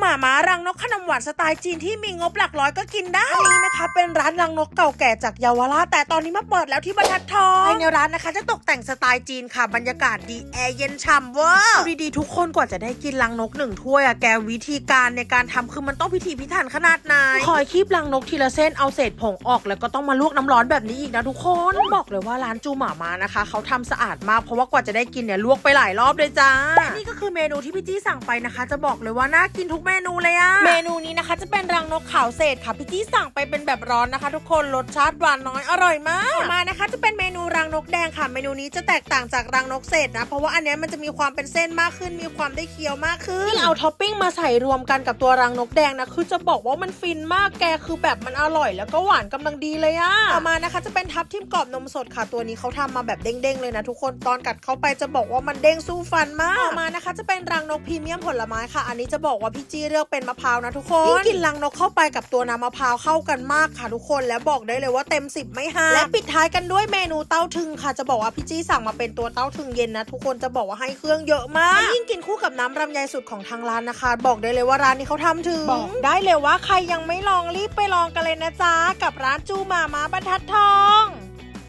หมาม้ารังนกขนมหวานสไตล์จีนที่มีงบหลักร้อยก็กินได้นี่นะคะ เป็นร้านรังนกเก่าแก่จากเยาวราชแต่ตอนนี้มาเปิดแล้วที่บรรทัดทองภายในร้านนะคะจะตกแต่งสไตล์จีนค่ะบรรยากาศดีแอร์เย็นฉ่ำเวอร์ดูดีๆทุกคนกว่าจะได้กินรังนกหนึ่งถ้วยอะแกวิธีการในการทำคือมันต้องพิถีพิถันขนาดไหนคอยคีบรังนกทีละเส้นเอาเศษผงออกแล้วก็ต้องมาลวกน้ำร้อนแบบนี้อีกนะทุกคนบอกเลยว่าร้านจูหมามานะคะเขาทำสะอาดมากเพราะว่ากว่าจะได้กินเนี่ยลวกไปหลายรอบเลยจ้าและนี่ก็คือเมนูที่พี่จี้สั่งไปนะคะ จะบอกเลยว่าน่ากินทุกเมนูเลยอะเมนูนี้นะคะจะเป็นรังนกขาวเศษค่ะพี่จี้สั่งไปเป็นแบบร้อนนะคะ ทุกคนรสชาติหวานน้อยอร่อยมากต่อมานะคะ จะเป็นเมนูรังนกแดงค่ะ เมนูนี้จะแตกต่างจากรังนกเศษนะ เพราะว่าอันเนี้ยมันจะมีความเป็นเส้นมากขึ้น มีความได้เคี้ยวมากขึ้นนี่เอาท็อปปิ้งมาใส่รวมกันกับตัวรังนกแดงนะคือจะบอกว่ามันฟินมากแกคือแบบมันอร่อย แล้วก็หวานกำลังดีเลยอะต่อมานะคะ จะเป็นทับทิมกรอบนมสดค่ะตัวนี้เขาทำมาแบบเด้งๆเลยนะทุกคนตอนกัดเข้าไปจะบอกว่ามันเด้งสู้ฟันมากต่อมานะคะ จะเป็นรังนกพรีเมียมผลไม้ค่ะ อันนี้จะบอกว่าพี่จี้เลือกเป็นมะพร้าวนะทุกคนยิ่งกินรังนกเข้าไปกับตัวน้ำมะพร้าวเข้ากันมากค่ะทุกคนแล้วบอกได้เลยว่าเต็มสิบไม่ห้าและปิดท้ายกันด้วยเมนูเต้าถึงค่ะจะบอกว่าพี่จี้สั่งมาเป็นตัวเต้าถึงเย็นนะทุกคนจะบอกว่าให้เครื่องเยอะมากยิ่งกินคู่กับน้ำลำไยสุดของทางร้านนะคะ บอกได้เลยว่าร้านนี้เขาทำถึงบอกได้เลยว่าใครยังไม่ลองรีบไปลองกันเลยนะจ๊ะกับร้านจูมามาบรรทัดทอง